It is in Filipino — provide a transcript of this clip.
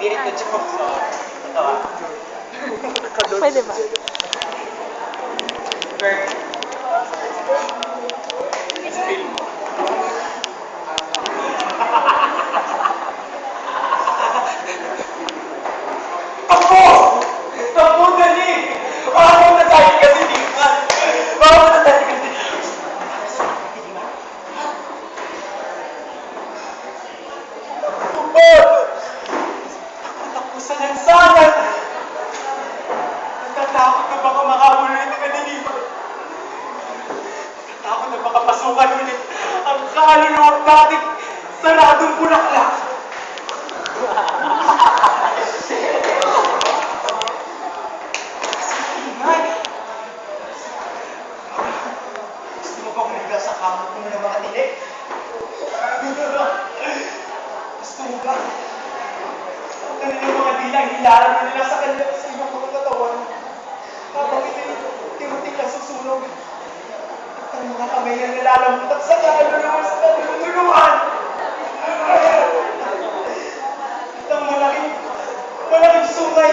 Spirito Chupo. Ito ah. Pwede ba? Ako! Baka makaulit ka nilipan. Natatakot na baka pasukan ulit ang kaluluwa dating saradong bulaklak. Gusto mo ba? Yung mga dilang hilaran nila sa kanila sa iyong mga katawan. Habang itimutik na susunog. At ang mga kamay na nilalambutak sa kaluluwa sa natutulungan. At ang malaking, malaking sungay.